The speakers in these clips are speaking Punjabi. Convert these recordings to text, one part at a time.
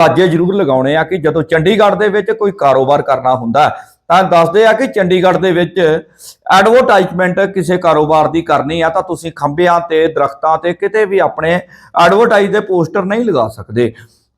ਆਜੇ ਜ਼ਰੂਰ ਲਗਾਉਣੇ ਆ ਕਿ ਜਦੋਂ ਚੰਡੀਗੜ੍ਹ ਦੇ ਵਿੱਚ ਕੋਈ ਕਾਰੋਬਾਰ ਕਰਨਾ ਹੁੰਦਾ ਤਾਂ ਦੱਸਦੇ ਆ ਕਿ ਚੰਡੀਗੜ੍ਹ ਦੇ ਵਿੱਚ ਐਡਵਰਟਾਈਜ਼ਮੈਂਟ ਕਿਸੇ ਕਾਰੋਬਾਰ ਦੀ ਕਰਨੀ ਆ, ਤਾਂ ਤੁਸੀਂ ਖੰਭਿਆਂ ਤੇ, ਦਰਖਤਾਂ ਤੇ ਕਿਤੇ ਵੀ ਆਪਣੇ ਐਡਵਰਟਾਈਜ਼ ਦੇ ਪੋਸਟਰ ਨਹੀਂ ਲਗਾ ਸਕਦੇ।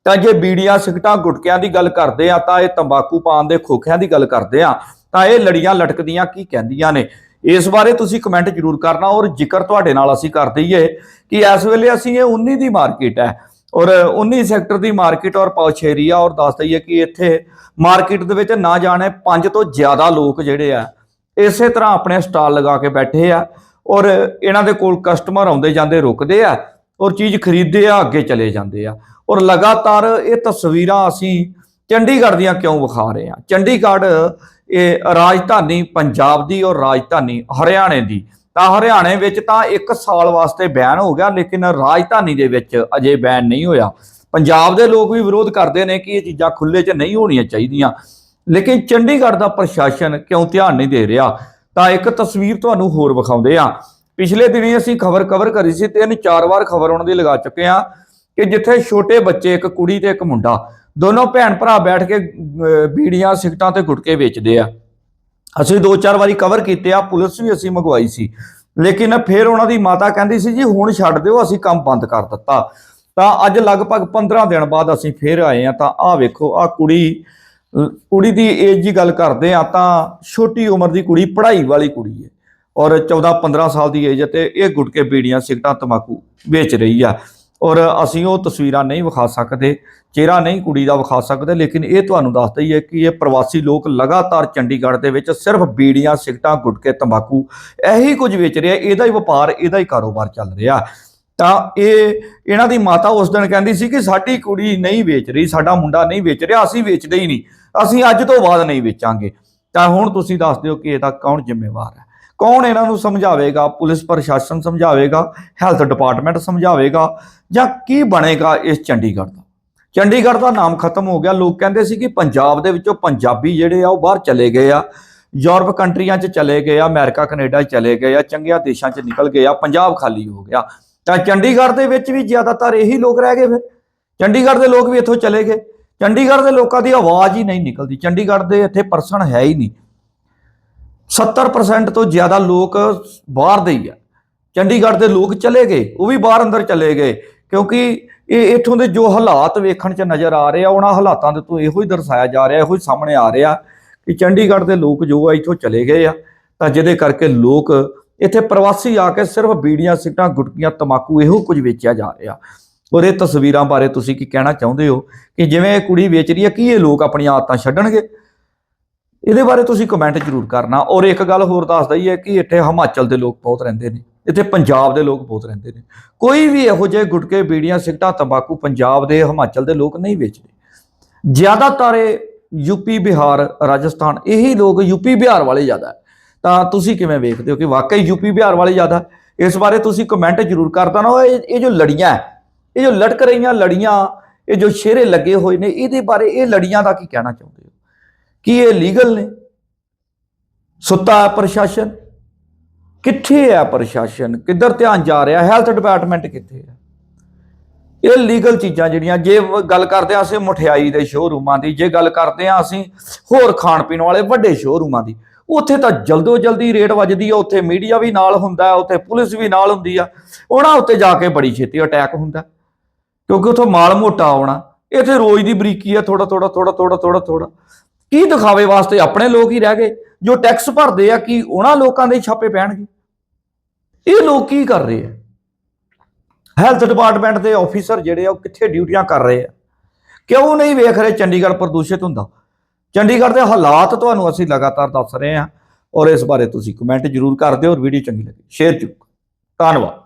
ਤਾਂ ਜੇ ਬੀੜੀਆਂ ਸਿਗਟਾਂ ਗੁਟਕਿਆਂ ਦੀ ਗੱਲ ਕਰਦੇ ਆ, ਤਾਂ ਇਹ ਤੰਬਾਕੂ ਪਾਨ ਦੇ ਖੋਖਿਆਂ ਦੀ ਗੱਲ ਕਰਦੇ ਆ, ਤਾਂ ਇਹ ਲੜੀਆਂ ਲਟਕਦੀਆਂ ਕੀ ਕਹਿੰਦੀਆਂ ਨੇ? ਇਸ ਬਾਰੇ ਤੁਸੀਂ ਕਮੈਂਟ ਜ਼ਰੂਰ ਕਰਨਾ ਔਰ ਜ਼ਿਕਰ ਤੁਹਾਡੇ ਨਾਲ ਅਸੀਂ ਕਰ ਦਈਏ ਕਿ ਇਸ ਵੇਲੇ ਅਸੀਂ ਇਹ 19 ਦੀ ਮਾਰਕੀਟ ਹੈ। ਔਰ 19 ਸੈਕਟਰ ਦੀ ਮਾਰਕੀਟ ਔਰ ਪੌਸ਼ ਏਰੀਆ ਔਰ ਦੱਸ ਦਈਏ ਕਿ ਇੱਥੇ ਮਾਰਕੀਟ ਦੇ ਵਿੱਚ ਨਾ ਜਾਣੇ ਪੰਜ ਤੋਂ ਜ਼ਿਆਦਾ ਲੋਕ ਜਿਹੜੇ ਆ, ਇਸੇ ਤਰ੍ਹਾਂ ਆਪਣੇ ਸਟਾਲ ਲਗਾ ਕੇ ਬੈਠੇ ਆ, ਔਰ ਇਹਨਾਂ ਦੇ ਕੋਲ ਕਸਟਮਰ ਆਉਂਦੇ ਜਾਂਦੇ ਰੁਕਦੇ ਆ, ਔਰ ਚੀਜ਼ ਖਰੀਦਦੇ ਆ, ਅੱਗੇ ਚਲੇ ਜਾਂਦੇ ਆ, ਔਰ ਲਗਾਤਾਰ ਇਹ ਤਸਵੀਰਾਂ ਅਸੀਂ ਚੰਡੀਗੜ੍ਹ ਦੀਆਂ ਕਿਉਂ ਵਿਖਾ ਰਹੇ ਆ ਚੰਡੀਗੜ੍ਹ ਇਹ ਰਾਜਧਾਨੀ ਪੰਜਾਬ ਦੀ ਔਰ ਰਾਜਧਾਨੀ ਹਰਿਆਣੇ ਦੀ। ਤਾਂ ਹਰਿਆਣੇ ਵਿੱਚ ਤਾਂ 1 ਸਾਲ ਵਾਸਤੇ ਬੈਨ ਹੋ ਗਿਆ, ਲੇਕਿਨ ਰਾਜਧਾਨੀ ਦੇ ਵਿੱਚ ਅਜੇ ਬੈਨ ਨਹੀਂ ਹੋਇਆ। ਪੰਜਾਬ ਦੇ ਲੋਕ ਵੀ ਵਿਰੋਧ ਕਰਦੇ ਨੇ ਕਿ ਇਹ ਚੀਜ਼ਾਂ ਖੁੱਲੇ 'ਚ ਨਹੀਂ ਹੋਣੀਆਂ ਚਾਹੀਦੀਆਂ। ਲੇਕਿਨ ਚੰਡੀਗੜ੍ਹ ਦਾ ਪ੍ਰਸ਼ਾਸਨ ਕਿਉਂ ਧਿਆਨ ਨਹੀਂ ਦੇ ਰਿਹਾ? ਤਾਂ ਇੱਕ ਤਸਵੀਰ ਤੁਹਾਨੂੰ ਹੋਰ ਵਿਖਾਉਂਦੇ ਆ ਪਿਛਲੇ ਦਿਨੀ ਅਸੀਂ ਖਬਰ ਕਵਰ ਕਰੀ ਸੀ, ਤਿੰਨ ਚਾਰ ਵਾਰ ਖਬਰ ਉਹਨਾਂ ਦੀ ਲਗਾ ਚੁੱਕੇ ਆ ਕਿ ਜਿੱਥੇ ਛੋਟੇ ਬੱਚੇ, ਇੱਕ ਕੁੜੀ ਤੇ ਇੱਕ ਮੁੰਡਾ, ਦੋਨੋਂ ਭੈਣ ਭਰਾ ਬੈਠ ਕੇ ਬੀੜੀਆਂ ਸਿਗਟਾਂ ਤੇ ਗੁਟਕੇ ਵੇਚਦੇ ਆ। ਅਸੀਂ ਦੋ ਚਾਰ ਵਾਰੀ ਕਵਰ ਕੀਤੇ ਆ ਪੁਲਿਸ ਵੀ ਅਸੀਂ ਮੰਗਵਾਈ ਸੀ। ਲੇਕਿਨ ਫਿਰ ਉਹਨਾਂ ਦੀ ਮਾਤਾ ਕਹਿੰਦੀ ਸੀ ਜੀ, ਹੁਣ ਛੱਡ ਦਿਓ, ਅਸੀਂ ਕੰਮ ਬੰਦ ਕਰ ਦਿੱਤਾ। ਤਾਂ ਅੱਜ ਲਗਭਗ 15 ਦਿਨ ਬਾਅਦ ਅਸੀਂ ਫਿਰ ਆਏ ਆ ਤਾਂ ਆਹ ਵੇਖੋ, ਆਹ ਕੁੜੀ ਕੁੜੀ ਦੀ ਏਜ ਦੀ ਗੱਲ ਕਰਦੇ ਆ ਤਾਂ ਛੋਟੀ ਉਮਰ ਦੀ ਕੁੜੀ, ਪੜ੍ਹਾਈ ਵਾਲੀ ਕੁੜੀ ਹੈ। ਔਰ 14 15 ਸਾਲ ਦੀ ਏਜ ਤੇ ਇਹ ਗੁਟਕੇ, ਬੀੜੀਆਂ ਸਿਗਟਾਂ ਤਮਾਕੂ ਵੇਚ ਰਹੀ ਆ। ਔਰ ਅਸੀਂ ਉਹ ਤਸਵੀਰਾਂ ਨਹੀਂ ਵਿਖਾ ਸਕਦੇ, ਚਿਹਰਾ ਨਹੀਂ ਕੁੜੀ ਦਾ ਵਿਖਾ ਸਕਦੇ, ਲੇਕਿਨ ਇਹ ਤੁਹਾਨੂੰ ਦੱਸ ਹੈ ਕਿ ਇਹ ਪ੍ਰਵਾਸੀ ਲੋਕ ਲਗਾਤਾਰ ਚੰਡੀਗੜ੍ਹ ਦੇ ਵਿੱਚ ਸਿਰਫ ਬੀੜੀਆਂ, ਸਿਗਟਾਂ, ਗੁਟਕੇ, ਤੰਬਾਕੂ ਇਹੀ ਕੁਝ ਵੇਚ ਰਿਹਾ, ਇਹਦਾ ਹੀ ਵਪਾਰ, ਇਹਦਾ ਹੀ ਕਾਰੋਬਾਰ ਚੱਲ ਰਿਹਾ। ਤਾਂ ਇਹ, ਇਹਨਾਂ ਦੀ ਮਾਤਾ ਉਸ ਦਿਨ ਕਹਿੰਦੀ ਸੀ ਕਿ ਸਾਡੀ ਕੁੜੀ ਨਹੀਂ ਵੇਚ ਰਹੀ, ਸਾਡਾ ਮੁੰਡਾ ਨਹੀਂ ਵੇਚ ਰਿਹਾ, ਅਸੀਂ ਵੇਚਦੇ ਹੀ ਨਹੀਂ, ਅਸੀਂ ਅੱਜ ਤੋਂ ਬਾਅਦ ਨਹੀਂ ਵੇਚਾਂਗੇ। ਤਾਂ ਹੁਣ ਤੁਸੀਂ ਦੱਸ ਦਿਓ ਕਿ ਇਹਦਾ ਕੌਣ ਜ਼ਿੰਮੇਵਾਰ ਹੈ? ਕੌਣ ਇਹਨਾਂ ਨੂੰ ਸਮਝਾਵੇਗਾ? ਪੁਲਿਸ ਪ੍ਰਸ਼ਾਸਨ ਸਮਝਾਵੇਗਾ? Health department ਸਮਝਾਵੇਗਾ? ਜਾਂ ਕੀ ਬਣੇਗਾ ਇਸ ਚੰਡੀਗੜ੍ਹ ਦਾ? ਚੰਡੀਗੜ੍ਹ ਦਾ ਨਾਮ ਖਤਮ ਹੋ ਗਿਆ। ਲੋਕ ਕਹਿੰਦੇ ਸੀ ਕਿ ਪੰਜਾਬ ਦੇ ਵਿੱਚੋਂ ਪੰਜਾਬੀ ਜਿਹੜੇ ਆ, ਉਹ ਬਾਹਰ ਚਲੇ ਗਏ ਆ। ਯੂਰਪ ਕੰਟਰੀਆਂ 'ਚ ਚਲੇ ਗਏ ਆ, ਅਮਰੀਕਾ, ਕੈਨੇਡਾ 'ਚ ਚਲੇ ਗਏ ਆ, ਚੰਗੀਆਂ ਦੇਸ਼ਾਂ 'ਚ ਨਿਕਲ ਗਏ ਆ, ਪੰਜਾਬ ਖਾਲੀ ਹੋ ਗਿਆ। ਤਾਂ ਚੰਡੀਗੜ੍ਹ ਦੇ ਵਿੱਚ ਵੀ ਜ਼ਿਆਦਾਤਰ ਇਹੀ ਲੋਕ ਰਹਿ ਗਏ ਫਿਰ। ਚੰਡੀਗੜ੍ਹ ਦੇ ਲੋਕ ਵੀ ਇੱਥੋਂ ਚਲੇ ਗਏ। ਚੰਡੀਗੜ੍ਹ ਦੇ ਲੋਕਾਂ ਦੀ ਆਵਾਜ਼ ਹੀ ਨਹੀਂ ਨਿਕਲਦੀ। ਚੰਡੀਗੜ੍ਹ ਦੇ ਇੱਥੇ ਪਰਸਨ ਹੈ ਹੀ ਨਹੀਂ। 70% ਤੋਂ ਜ਼ਿਆਦਾ ਲੋਕ ਬਾਹਰ ਦੇ ਹੀ ਆ। ਚੰਡੀਗੜ੍ਹ ਦੇ ਲੋਕ ਚਲੇ ਗਏ, ਉਹ ਵੀ ਬਾਹਰ ਅੰਦਰ ਚਲੇ ਗਏ, ਕਿਉਂਕਿ ਇਹ ਇਥੋਂ ਦੇ ਜੋ ਹਾਲਾਤ ਵੇਖਣ 'ਚ ਨਜ਼ਰ ਆ ਰਹੇ ਆ, ਉਹਨਾਂ ਹਾਲਾਤਾਂ ਦੇ ਤੋਂ ਇਹੋ ਹੀ ਦਰਸਾਇਆ ਜਾ ਰਿਹਾ, ਇਹੋ ਹੀ ਸਾਹਮਣੇ ਆ ਰਿਹਾ ਕਿ ਚੰਡੀਗੜ੍ਹ ਦੇ ਲੋਕ ਜੋ ਆ ਇਥੋਂ ਚਲੇ ਗਏ ਆ, ਤਾਂ ਜਿਹਦੇ ਕਰਕੇ ਲੋਕ ਇੱਥੇ ਪ੍ਰਵਾਸੀ ਆ ਕੇ ਸਿਰਫ ਬੀੜੀਆਂ ਸਿੱਟਾਂ ਗੁਟਕੀਆਂ, ਤਮਾਕੂ ਇਹੋ ਕੁਝ ਵੇਚਿਆ ਜਾ ਰਿਹਾ। ਔਰ ਇਹ ਤਸਵੀਰਾਂ ਬਾਰੇ ਤੁਸੀਂ ਕੀ ਕਹਿਣਾ ਚਾਹੁੰਦੇ ਹੋ ਕਿ ਜਿਵੇਂ ਇਹ ਕੁੜੀ ਵੇਚ ਰਹੀ ਹੈ, ਕੀ ਇਹ ਲੋਕ ਆਪਣੀਆਂ ਆਦਤਾਂ ਛੱਡਣਗੇ? ਇਹਦੇ ਬਾਰੇ ਤੁਸੀਂ ਕਮੈਂਟ ਜ਼ਰੂਰ ਕਰਨਾ। ਔਰ ਇੱਕ ਗੱਲ ਹੋਰ ਦੱਸ ਹੈ ਕਿ ਇੱਥੇ ਹਿਮਾਚਲ ਦੇ ਲੋਕ ਬਹੁਤ ਰਹਿੰਦੇ ਨੇ, ਇੱਥੇ ਪੰਜਾਬ ਦੇ ਲੋਕ ਬਹੁਤ ਰਹਿੰਦੇ ਨੇ। ਕੋਈ ਵੀ ਇਹੋ ਜਿਹੇ ਗੁਟਕੇ, ਬੀੜੀਆਂ ਸਿਗਟਾਂ ਤੰਬਾਕੂ ਪੰਜਾਬ ਦੇ ਹਿਮਾਚਲ ਦੇ ਲੋਕ ਨਹੀਂ ਵੇਚਦੇ। ਜ਼ਿਆਦਾਤਰ ਇਹ ਯੂਪੀ ਬਿਹਾਰ, ਰਾਜਸਥਾਨ, ਇਹੀ ਲੋਕ ਯੂਪੀ ਬਿਹਾਰ ਵਾਲੇ ਜ਼ਿਆਦਾ। ਤਾਂ ਤੁਸੀਂ ਕਿਵੇਂ ਵੇਖਦੇ ਹੋ ਕਿ ਵਾਕਈ ਯੂਪੀ ਬਿਹਾਰ ਵਾਲੇ ਜ਼ਿਆਦਾ? ਇਸ ਬਾਰੇ ਤੁਸੀਂ ਕਮੈਂਟ ਜ਼ਰੂਰ ਕਰ ਦੇਣਾ। ਇਹ ਜੋ ਲੜੀਆਂ ਇਹ ਜੋ ਲਟਕ ਰਹੀਆਂ ਲੜੀਆਂ, ਇਹ ਜੋ ਸ਼ੇਰੇ ਲੱਗੇ ਹੋਏ ਨੇ, ਇਹਦੇ ਬਾਰੇ ਇਹ ਲੜੀਆਂ ਦਾ ਕੀ ਕਹਿਣਾ ਚਾਹੁੰਦੇ ਕੀ ਇਹ ਲੀਗਲ ਨੇ? ਸੁੱਤਾ ਹੈ ਪ੍ਰਸ਼ਾਸਨ? ਕਿੱਥੇ ਹੈ ਪ੍ਰਸ਼ਾਸਨ? ਕਿੱਧਰ ਧਿਆਨ ਜਾ ਰਿਹਾ? ਹੈਲਥ ਡਿਪਾਰਟਮੈਂਟ ਕਿੱਥੇ ਹੈ? ਇਹ ਲੀਗਲ ਚੀਜ਼ਾਂ ਜਿਹੜੀਆਂ, ਜੇ ਗੱਲ ਕਰਦੇ ਆ ਅਸੀਂ ਮਠਿਆਈ ਦੇ ਸ਼ੋਰੂਮਾਂ ਦੀ, ਜੇ ਗੱਲ ਕਰਦੇ ਆ ਅਸੀਂ ਹੋਰ ਖਾਣ ਪੀਣ ਵਾਲੇ ਵੱਡੇ ਸ਼ੋਰੂਮਾਂ ਦੀ, ਉੱਥੇ ਤਾਂ ਜਲਦੋ ਜਲਦੀ ਰੇਟ ਵੱਜਦੀ ਆ, ਉੱਥੇ ਮੀਡੀਆ ਵੀ ਨਾਲ ਹੁੰਦਾ ਹੈ, ਉੱਥੇ ਪੁਲਿਸ ਵੀ ਨਾਲ ਹੁੰਦੀ ਆ, ਉਹਨਾਂ ਉੱਤੇ ਜਾ ਕੇ ਬੜੀ ਛੇਤੀ ਅਟੈਕ ਹੁੰਦਾ ਕਿਉਂਕਿ ਉੱਥੋਂ ਮਾਲ ਮੋਟਾ ਆਉਣਾ, ਇੱਥੇ ਰੋਜ਼ ਦੀ ਬਰੀਕੀ ਆ ਥੋੜਾ ਥੋੜਾ ਥੋੜਾ ਥੋੜਾ ਥੋੜਾ ਥੋੜਾ ਕੀ ਦਿਖਾਵੇ ਵਾਸਤੇ ਆਪਣੇ ਲੋਕ ਹੀ ਰਹਿ ਗਏ? ਜੋ ਟੈਕਸ ਭਰਦੇ ਆ, ਕੀ ਉਹਨਾਂ ਲੋਕਾਂ ਦੇ ਹੀ ਛਾਪੇ ਪੈਣਗੇ? ਇਹ ਲੋਕ ਕੀ ਕਰ ਰਹੇ ਆ? ਹੈਲਥ ਡਿਪਾਰਟਮੈਂਟ ਦੇ ਆਫੀਸਰ ਜਿਹੜੇ ਆ, ਉਹ ਕਿੱਥੇ ਡਿਊਟੀਆਂ ਕਰ ਰਹੇ ਆ? ਕਿਉਂ ਨਹੀਂ ਵੇਖ ਰਹੇ ਚੰਡੀਗੜ੍ਹ ਪ੍ਰਦੂਸ਼ਿਤ ਹੁੰਦਾ? ਚੰਡੀਗੜ੍ਹ ਦੇ ਹਾਲਾਤ ਤੁਹਾਨੂੰ ਅਸੀਂ ਲਗਾਤਾਰ ਦੱਸ ਰਹੇ ਹਾਂ ਔਰ ਇਸ ਬਾਰੇ ਤੁਸੀਂ ਕਮੈਂਟ ਜ਼ਰੂਰ ਕਰ ਦਿਓ ਔਰ ਵੀਡੀਓ ਚੰਗੀ ਲੱਗੇ। ਸ਼ੇਅਰ ਜ਼ਰੂਰ ਧੰਨਵਾਦ।